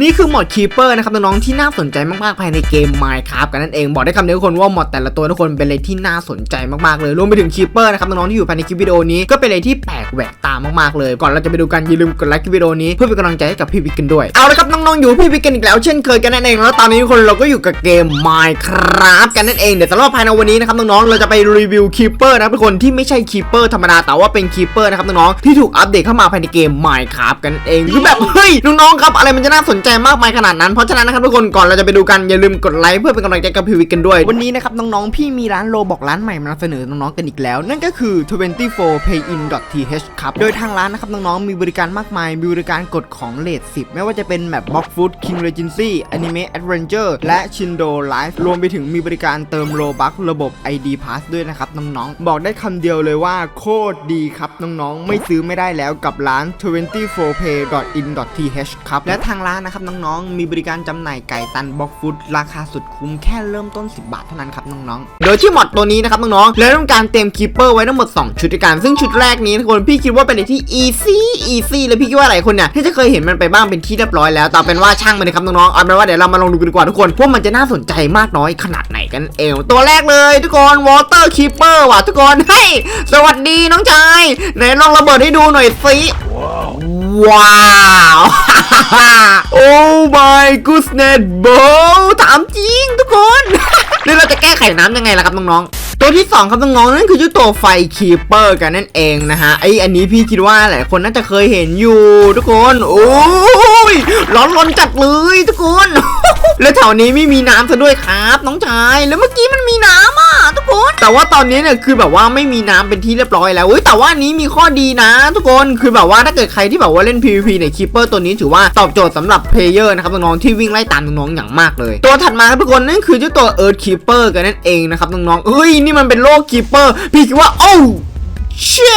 นี่คือหมอดคีเปอร์นะครับน้องๆที่น่าสนใจมากๆภายในเกม Minecraft กันนั่นเองบอกได้คำเดียวทุกคนว่าหมอดแต่ละตัวทุกคนเป็นอะไรที่น่าสนใจมากๆเลยรวมไปถึงคีเปอร์นะครับน้องๆที่อยู่ภายในคลิปวิดีโอนี้ก็เป็นอะไรที่แปลกแหวกตามากๆเลย ก่อนเราจะไปดูกันอย่าลืมกดไลค์คลิปวิดีโอนี้เพื่อเป็นกำลังใจให้กับพี่วิกกันด้วยเอาละครับน้องๆอยู่พี่วิกกันอีกแล้วเช่นเคยกันนั่นเองแล้วตอนนี้ทุกคนเราก็อยู่กับเกม Minecraft กันนั่นเองเดี๋ยวสำหรับภายในวันนี้นะครับน้องๆเราจะไปรีวิวคีเปอร์นะครับทุกคนที่ไม่ใช่คีเปอร์ธรรมดาแต่ว่าเป็นคีเปอร์นะครับน้องๆที่ถูกอัปเดตเข้ามาภายในเกม Minecraft กันนั่นเองคือแบบเฮ้ยน้องๆครับอะไรมันจะน่าสนใจมากมายขนาดนั้น เพราะฉะนั้นนะครับทุกคนก่อนเราจะไปดูกันอย่าลืมกดไลค์เพื่อเป็นกำลังใจกับพีวิกกันด้วย วันนี้นะครับน้องๆพี่มีร้านโลบอกร้านใหม่มานำเสนอน้องๆกันอีกแล้ว นั่นก็คือ 24payin.th ครับโดยทางร้านนะครับน้องๆมีบริการมากมายมีบริการกดของเลท10 ไม่ว่าจะเป็นแมป Box Food King Regency Anime Adventure และ Shindo Life รวมไปถึงมีบริการเติมโลบัคระบบ ID Pass ด้วยนะครับน้องๆบอกได้คำเดียวเลยว่าโคตรดีครับน้องๆไม่ซื้อไม่ได้แล้วกับร้าน 24pay.in.th ครับและทางร้านนะครับน้องๆ มีบริการจำหน่ายไก่ตันบ็อกฟูดราคาสุดคุ้มแค่เริ่มต้น 10 บาทเท่านั้นครับน้องๆ โดยที่หมอดตัวนี้นะครับน้องๆ แล้วต้องการเต็มคีเปอร์ไว้ทั้งหมด 2 ชุดด้วยกัน ซึ่งชุดแรกนี้ทุกคนพี่คิดว่าเป็นอะไรที่ easy easy เลยพี่คิดว่าหลายคนเนี่ยที่จะเคยเห็นมันไปบ้างเป็นที่เรียบร้อยแล้วแต่เป็นว่าช่างมันเลยครับน้องๆ เอาเป็นว่าเดี๋ยวเรามาลองดูกันดีกว่าทุกคนว่ามันจะน่าสนใจมากน้อยขนาดไหนกันเองตัวแรกเลยทุกคน water keeper ว่ะทุกคนเฮ้ยสวัสดีน้องชายไหนลองระเบิดให้ดูหน่อยสิ ว้าวโอ้ my goodness bro ถามจริงทุกคน นี่เราจะแก้ไขน้ำยังไงล่ะครับน้องๆ ตัวที่ 2 ครับน้องๆนั่นคือเจ้าตัวไฟคีเปอร์กันนั่นเองนะฮะไออันนี้พี่คิดว่าหลายคนน่าจะเคยเห็นอยู่ ทุกคนโอ้ยร้อนร้อนจัดเลยทุกคน แล้วแถวนี้ไม่มีน้ำซะด้วยครับน้องชาย แล้วเมื่อกี้มันมีน้ำอะทุกคน แต่ว่าตอนนี้เนี่ยคือแบบว่าไม่มีน้ำเป็นที่เรียบร้อยแล้วเฮ้ยแต่ว่านี้มีข้อดีนะ ทุกคนคือแบบว่าถ้าเกิดใครที่แบบว่าเล่น PVP เนี่ยคีเปอร์ตัวนี้ถือว่าตอบโจทย์สำหรับเพลเยอร์นะครับน้องๆที่วิ่งไล่ตามน้องๆอย่างมากเลย ตัวถัดมาครับทุกคนนั่นคือเจ้าตัว Earth Keeper กันนั่นเองนะครับน้องๆเฮ้ยนี่มันเป็นโลกคีเปอร์ พี่คิดว่าโอ้เช่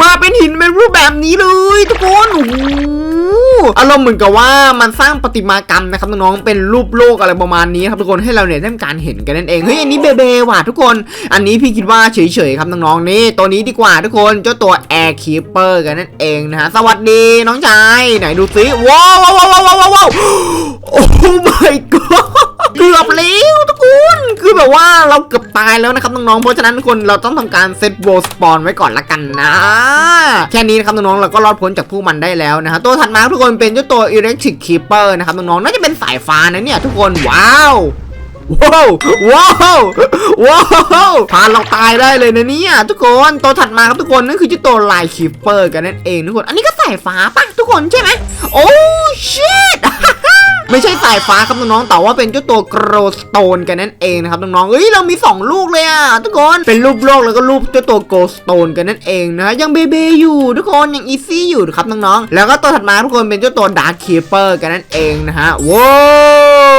มาเป็นหินเป็นรูปแบบนี้เลยทุกคนโอ้อารมณ์เหมือนกับว่ามันสร้างประติมากรรมนะครับน้องๆเป็นรูปโลกอะไรประมาณนี้ครับทุกคนให้เราเนี่ยได้การเห็นกันนั่นเองเฮ้ยอันนี้เบเบว่ะทุกคน อันนี้พี่คิดว่าเฉยๆครับน้องๆนี่ตัวนี้ดีกว่าทุกคนเจ้าตัว Air Keeper กันนั่นเองนะฮะสวัสดีน้องชายไหนดูซิว้าวว้าวว้าวว้าวว้าวโอ้ my god เกือบแล้วทุกคนคือแบบว่าเราเกือบตายแล้วนะครับน้องๆเพราะฉะนั้นคนเราต้องทำการเซตโบสปอนไว้ก่อนละกันนะ แค่นี้นะครับน้องๆเราก็รอดพ้นจากพวกมันได้แล้วนะฮะตัวถัดมาทุกคนเป็นเจ้าตัว Electric Keeper นะครับน้องๆน่าจะเป็นสายฟ้านะเนี่ยทุกคนว้าวว้าวว้าวว้าวพานเราตายได้เลยนะเนี่ยทุกคนตัวถัดมาครับทุกคนนั่นคือเจ้าตัวลายคีเปอร์กันนั่นเองทุกคน อันนี้ก็สายฟ้าปะทุกคนใช่ไหมโอ้ชิต ไม่ใช่สายฟ้าครับน้องๆแต่ว่าเป็นเจ้าตัวโกรสโตนกันนั่นเองนะครับน้องๆเอ้ยเรามี 2 ลูกเลยอะทุกคน เป็นรูปโลกแล้วก็รูปเจ้าตัวโกรสโตนกันนั่นเองนะ ยังเบเบอยู่ทุกคน ยังอีซี่อยู่ครับน้องๆ แล้วก็ตัวถัดมาทุกคนเป็นเจ้าตัวดาร์คคีเปอร์กันนั่นเองนะฮะ ว้า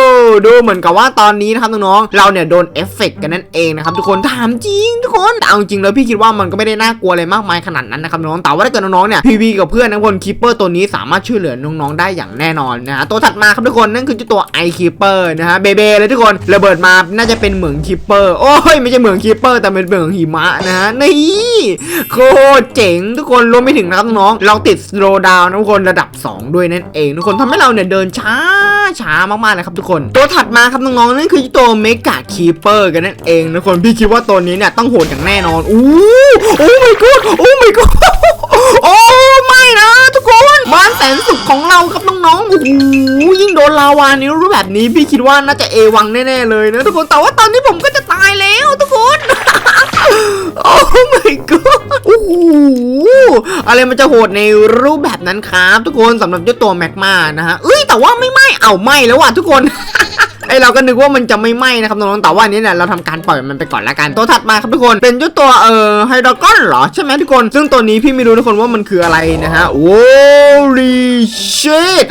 วดูเหมือนกับว่าตอนนี้นะครับน้องๆ เราเนี่ยโดนเอฟเฟกต์กันนั่นเองนะครับทุกคน ถามจริงทุกคนแต่เอาจริงแล้วพี่คิดว่ามันก็ไม่ได้น่ากลัวอะไรมากมายขนาดนั้นนะครับน้องแต่ว่าถ้าเกิดน้องๆ เนี่ยพีวีกับเพื่อนนะทุกคนคีเปอร์ตัวนี้สามารถช่วยเหลือน้องๆ ได้อย่างแน่นอนนะฮะ ตัวถัดมาครับทุกคนนั่นคือตัวไอคีเปอร์นะฮะเบเบเลยทุกคนระเบิดมาน่าจะเป็นเหมืองคีเปอร์โอ้ยไม่ใช่เหมืองคีเปอร์แต่เป็นเหมืองหิมะนะฮะนี่โคตรเจ๋งทุกคนรวมไปถึงนะครับน้องเราติดสโลดาวนะทุกคนระดับ 2 ด้วยนั่นเองทุกคนทำให้เราเนี่ยเดินช้าช้ามากๆเลยครับทุกคน ตัวถัดมาครับน้องๆนั่นคือตัวเมกาคีเปอร์กันนั่นเองนะทุกคนพี่คิดว่าตัวนี้เนี่ยต้องโหดอย่างแน่นอนอู้โอ้ my god โอ้ my god โอ้ไม่นะทุกคน บ้านแสนสุขของเราครับน้องๆโอ้โหยิ่งโดนลาวานี้รู้แบบนี้พี่คิดว่าน่าจะเอวังแน่ๆเลยนะทุกคนแต่ว่าตอนนี้ผมก็จะตายแล้วทุกคนโอ้ my god โอ้โหอะไรมันจะโหดในรูปแบบนั้นครับ ทุกคนสำหรับเจ้าตัวแม็กมานะฮะเอ้ยแต่ว่าไม่ไหม้เอาไหม้แล้วว่ะทุกคน ไอเราก็นึกว่ามันจะไม่ไหม้นะครับน้องๆแต่ว่านี้เนี่ยเราทำการปล่อยมันไปก่อนละกันตัวถัดมาครับทุกคนเป็นเจ้าตัวเอ่อไฮดรากอนเหรอใช่ไหมทุกคน ซึ่งตัวนี้พี่ไม่รู้ทุกคนว่ามันคืออะไรนะฮะโอ้ลีชิต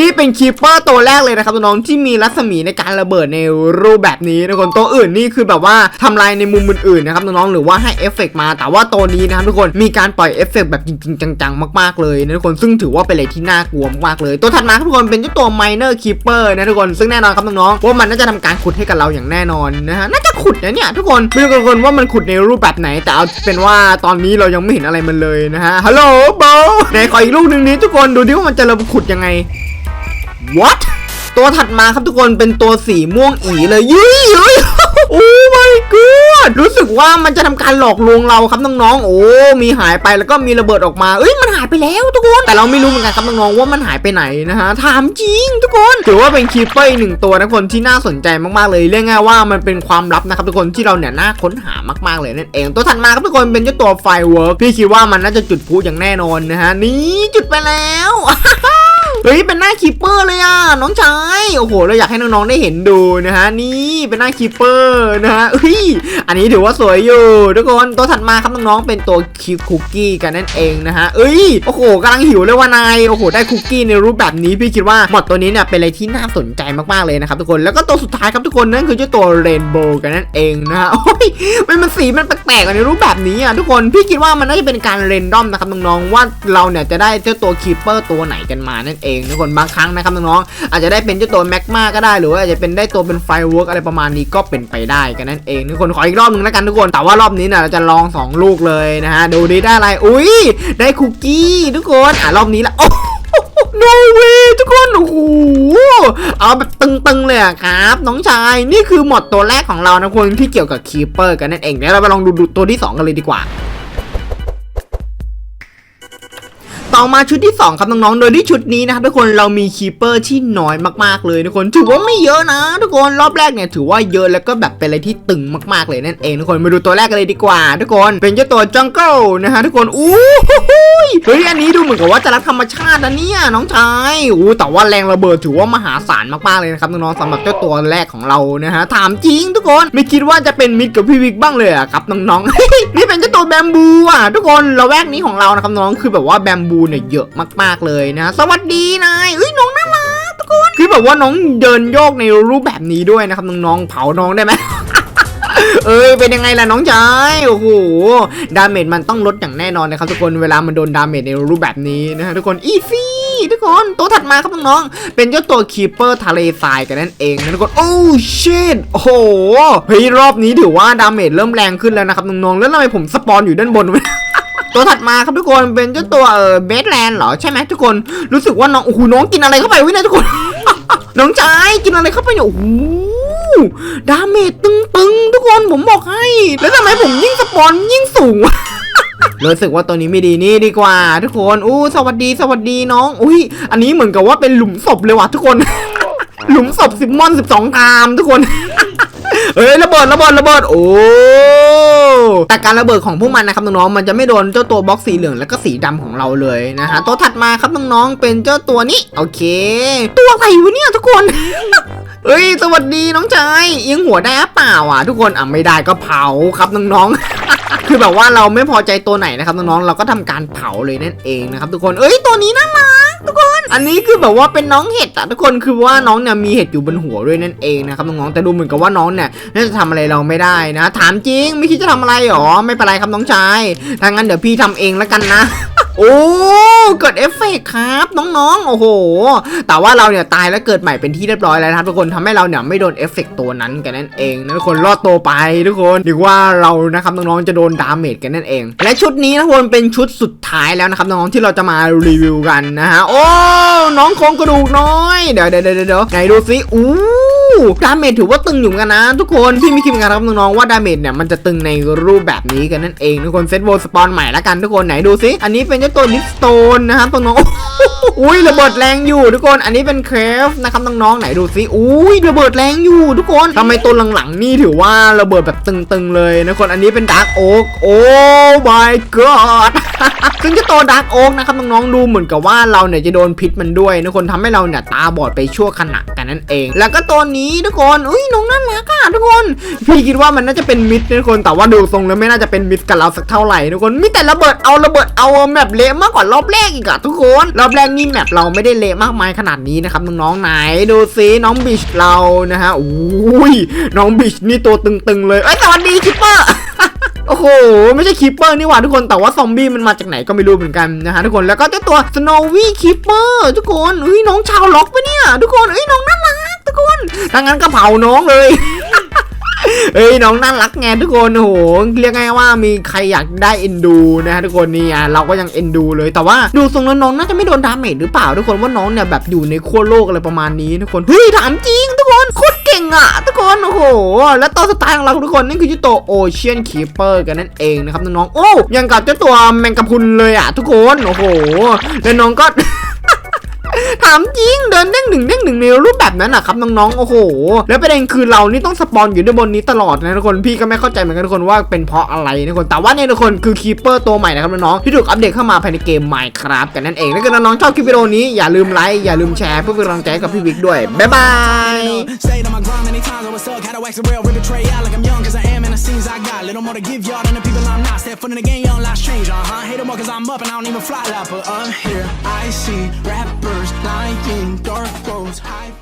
นี่เป็นคีเปอร์ตัวแรกเลยนะครับน้องๆที่มีรัศมีในการระเบิดในรูปแบบนี้ทุกคนตัวอื่นนี่คือแบบว่าทำลายในมุมอื่นๆนะครับน้องๆหรือว่าให้เอฟเฟกต์มาแต่ว่าตัวนี้นะครับทุกคนมีการปล่อยเอฟเฟกต์แบบจริงๆจังๆ มากๆเลยนะทุกคนซึ่งถือว่าเป็นอะไรที่น่ากลัวมากๆเลย ตัวถัดมาครับทุกคนเป็นเจ้าตัว Miner Keeper นะทุกคนซึ่งแน่นอนครับน้องๆว่ามันน่าจะทำการขุดให้กับเราอย่างแน่นอนนะฮะน่าจะขุดนะเนี่ยทุกคนไม่รู้กันคนว่ามันขุดในรูปแบบไหน แต่เอาเป็นว่าตอนนี้เรายังไม่เห็นอะไรมันเลยนะฮะฮัลโหลโบไหนขออีกลูกหนึ่งนี้ทุกคนดูดิว่ามันจะระขุดยังไง what ตัวถัดมาครับทุกคนเป็นตัวสีม่วงอีเลยยุ้ยยุ้ยโอ้ my god รู้สึกว่ามันจะทำการหลอกลวงเราครับน้องๆ โอ้ มีหายไปแล้วก็มีระเบิดออกมา เอ้ย มันหายไปแล้วทุกคน แต่เราไม่รู้เหมือนกันครับน้องๆ ว่ามันหายไปไหนนะฮะ ถามจริงทุกคน ถือว่าเป็นคีเปอร์อีกหนึ่งตัวนะคนที่น่าสนใจมากๆเลย เรียกง่ายว่ามันเป็นความลับนะครับทุกคนที่เราเนี่ยน่าค้นหามากๆเลยนั่นเอง ตัวถัดมาครับทุกคนเป็นเจ้าตัวไฟเวิร์กพี่คิดว่ามันน่าจะจุดพลุอย่างแน่นอนนะฮะ นี่จุดไปแล้ว เฮ้ยเป็นหน้าคีเปอร์เลยอะน้องชายโอ้โหเราอยากให้น้องๆได้เห็นดูนะฮะนี่เป็นหน้าคีเปอร์นะฮะเฮ้ยอันนี้ถือว่าสวยอยู่ทุกคนตัวถัดมาครับน้องๆเป็นตัวคิคุกกี้กันนั่นเองนะฮะเอ้ยโอ้โหกำลังหิวเลยว่านายโอ้โหได้คุกกี้ในรูปแบบนี้พี่คิดว่าหมดตัวนี้เนี่ยเป็นอะไรที่น่าสนใจมากๆเลยนะครับทุกคนแล้วก็ตัวสุดท้ายครับทุกคนนั่นคือเจ้าตัวเรนโบว์กันนั่นเองนะฮะโอ้ยมันมันสีมันแปลกๆในรูปแบบนี้อะทุกคนพี่คิดว่ามันน่าจะเป็นการเรนดอมนะครับน้องๆว่าเราเนี่ยจะได้เจ้าตัวคีเปอร์ตัวไหนกันมานั่นเองทุกคนบางครั้งนะครับน้องๆอาจจะได้เป็นเจ้าตัวแม็กมาก็ได้หรือว่าอาจจะเป็นได้ตัวเป็นไฟเวิร์กอะไรประมาณนี้ก็เป็นไปได้กันนั่นเองทุกคนขออีกรอบหนึ่งแล้วกันทุกคนแต่ว่ารอบนี้เนี่ยเราจะลองสองลูกเลยนะฮะดูดีได้อะไรอุ้ยได้คุกกี้ทุกคนอะรอบนี้ละโอ้ no way ทุกคนโอ้โหเอาแบบตึงๆเลยครับ น้องชายนี่คือหมดตัวแรกของเรานะคนที่เกี่ยวกับคีเปอร์กันนั่นเองเดี๋ยวเราไปลองดูดูตัวที่ 2 กันเลยดีกว่า ต่อมาชุดที่ 2 ครับน้องๆ โดยที่ชุดนี้นะครับทุกคนเรามีคีเปอร์ที่น้อยมากๆเลยทุกคนถือว่าไม่เยอะนะ ทุกคนรอบแรกเนี่ยถือว่าเยอะแล้วก็แบบเป็นอะไรที่ตึงมากๆเลยนั่นเองทุกคนมาดูตัวแรกกันเลยดีกว่า ทุกคนเป็นเจ้าตัวจังเกิลนะฮะทุกคนอู้หูเฮ้ยอันนี้ดูเหมือนกับว่าจะรักธรรมชาตินะเนี่ยน้องชายอู้แต่ว่าแรงระเบิดถือว่ามหาศาลมากๆเลยนะครับน้องๆสำหรับเจ้าตัวแรกของเรานะฮะถามจริงทุกคนไม่คิดว่าจะเป็นมิตรกับพี่วิกบ้างเลยอะครับน้องๆนี่เป็นเจ้าตัวแบมบูอะทุกคนระแวกนี้ของเรานะครับน้องคือแบบว่าแบมบูเนี่ยเยอะมากๆเลยนะ สวัสดีนายเอ้ยน้องน่ารักทุกคนคือแบบว่าน้องเดินโยกในรูปแบบนี้ด้วยนะครับน้องๆเผาน้องได้ไหมเอ้ยเป็นยังไงล่ะน้องชายโอ้โหดาเมจมันต้องลดอย่างแน่นอนนะครับทุกคนเวลามันโดนดาเมจในรูปแบบนี้นะฮะทุกคนอีซี่ทุกคนตัวถัดมาครับน้องๆเป็นเจ้าตัวคีเปอร์ทะเลทรายกันนั่นเองนะทุกคนโอ้ชิตโอ้โหเฮ้ยรอบนี้ถือว่าดาเมจเริ่มแรงขึ้นแล้วนะครับน้องๆแล้วทำไมผมสปอนอยู่ด้านบนวะ ตัวถัดมาครับทุกคนเป็นเจ้าตัวเออเบสแลนด์เหรอใช่ไหมทุกคนรู้สึกว่าน้องโอ้โหน้องกินอะไรเข้าไปวะเนี่ยทุกคน น้องชายกินอะไรเข้าไปเนี่ยโอ้โหดาเมจตึงๆทุกคนผมบอกให้ แล้วทำไมผมยิ่งสปอนยิ่งสูงวะรู้สึกว่าตัวนี้ไม่ดีนี่ดีกว่า ทุกคนอู้สวัสดีสวัสดีน้องอุ้ยอันนี้เหมือนกับว่าเป็นหลุมศพเลยว่ะทุกคน หลุมศพสิบมอนสิบสองทามทุกคน เอ้ยระเบิดระเบิดระเบิดโอ้แต่การระเบิดของพวกมันนะครับน้องๆมันจะไม่โดนเจ้าตัวบล็อกสีเหลืองแล้วก็สีดำของเราเลยนะฮะตัวถัดมาครับน้องๆเป็นเจ้าตัวนี้โอเค ตัวอะไรวะเนี่ยทุกคนเอ้ยสวัสดีน้องชายยิงหัวได้หรือเปล่าอะ ทุกคนอะไม่ได้ก็เผาครับน้องๆ คือแบบว่าเราไม่พอใจตัวไหนนะครับน้องๆเราก็ทำการเผาเลยนั่นเองนะครับทุกคนเอ้ยตัวนี้น่ารักทุกคนอันนี้คือแบบว่าเป็นน้องเห็ดอะทุกคนคือว่าน้องเนี่ยมีเห็ดอยู่บนหัวด้วยนั่นเองนะครับน้องๆแต่ดูเหมือนกับว่าน้องเนี่ยน่าจะทำอะไรเราไม่ได้นะ ถามจริงไม่คิดจะทำอะไรหรอไม่เป็นไรครับน้องชายถ้างั้นเดี๋ยวพี่ทำเองแล้วกันนะ โอ้เกิดเอฟเฟกต์ครับน้องๆ โอ้โห แต่ว่าเราเนี่ยตายแล้วเกิดใหม่เป็นที่เรียบร้อยแล้วนะครับทุกคนทำให้เราเนี่ยไม่โดนเอฟเฟกต์ตัวนั้นกันนั่นเองนะทุกคนรอดตัวไปทุกคนดีว่าเรานะครับน้องๆจะโดนดาเมจกันนั่นเอง และชุดนี้นะทุกคนเป็นชุดสุดท้ายแล้วนะครับน้องๆที่เราจะมารีวิวกันนะฮะโอ้น้องโครงกระดูกน้อย เดี๋ยวเดี๋ยวเดี๋ยวเดี๋ยวไหนดูสิอู้ ดาเมจถือว่าตึงอยู่กันนะ ทุกคนพี่มีคิดเหมือนกันครับน้องๆว่าดาเมจเนี่ยมันจะตึงในรูปแบบนี้กันนั่นเองทุกคนเซตโบสปอนใหม่ละกันทุกคนไหนดูซิอันนี้เป็นเจ้าตัวนิสโตนนะครับน้องๆ อุ้ยระเบิดแรงอยู่ทุกคน อันนี้เป็นเคฟนะครับน้องๆไหนดูสิอุ้ยระเบิดแรงอยู่ทุกคนทำไมตัวหลังๆนี่ถือว่าระเบิดแบบตึงๆเลยนะคนอันนี้เป็นดาร์กโอ๊กโอ้ my god ซึ่งจ้าตัวดาร์กโอ๊กนะครับน้องๆดูเหมือนกับว่าเราเนี่ยจะโดนพิษมันด้วยนะคนทำให้เราเนี่ยตาบอดไปชั่วขณะกันนั่นเอง แล้วก็ตัวนี้ทุกคนอุ้ยน้องน่ารักอะทุกคน พี่คิดว่ามันน่าจะเป็นมิดนะทุกคนแต่ว่าดูทรงแล้วไม่น่าจะเป็นมิดกับเราสักเท่าไหร่ทุกคนมีแต่ระเบิดเอาระเบิดเอาแมปเละมากกว่ารอบแรกอีกอะทุกคนรอบแรกนี่แมปเราไม่ได้เละมากมายขนาดนี้นะครับน้องๆไหนดูซิน้องบิชเรานะฮะอุ้ยน้องบิชนี่ตัวตึงๆเลยเอ้ยสวัสดีคิปเปอร์โอ้โห ไม่ใช่คีปเปอร์นี่หว่าทุกคน แต่ว่าซอมบี้มันมาจากไหนก็ไม่รู้เหมือนกันนะฮะทุกคน แล้วก็เจ้าตัวสโนวี่คีปเปอร์ทุกคนเฮ้ยน้องชาวล็อกปะเนี่ย ทุกคนเอ้ยน้องน่ารักทุกคนถ้างั้นก็เผาน้องเลย เอ้ยน้องน่ารักไงทุกคนโอ้โหเรียกง่ายว่ามีใครอยากได้เอ็นดูนะฮะทุกคนนี่อะเราก็ยังเอ็นดูเลยแต่ว่าดูทรงแล้วน้องน่าจะไม่โดนดาเมจหรือเปล่าทุกคนว่าน้องเนี่ยแบบอยู่ในขั้วโลกอะไรประมาณนี้ทุกคนเฮ้ยถามจริงทุกคนโคตรเก่งอะทุกคนโอ้โหและตัวสไตล์ของเราทุกคนนี่คือเจ้าตัวโอเชียนคีเปอร์กันนั่นเองนะครับน้องๆโอ้ยังกับเจ้าตัวแมงกะพุนเลยอะทุกคนโอ้โหแล้วน้องก็ ถามจริงเดินเด้งหนึ่งเด้งหนึ่งในรูปแบบนั้นอะครับน้องๆโอ้โห แล้วประเด็นคือเรานี่ต้องสปอนอยู่ด้านบนนี้ตลอดนะทุกคนพี่ก็ไม่เข้าใจเหมือนกันทุกคนว่าเป็นเพราะอะไรนะทุกคนแต่ว่าเนี่ยทุกคนคือคีเปอร์ตัวใหม่นะครับน้องๆที่ถูกอัปเดตเข้ามาภายในเกมใหม่ครับกันนั่นเองถ้าเกิดน้องๆชอบคลิปวิดีโอนี้อย่าลืมไลค์อย่าลืมแชร์เพื่อเป็นกำลังใจกับพี่วิกด้วยบ๊ายบาย the scenes I got. Little more to give y'all than the people I'm not. Step foot in the game, y'all last change, uh huh. Hate them all cause I'm up and I don't even fly that. But up here, I see rappers lying, dark roads, high.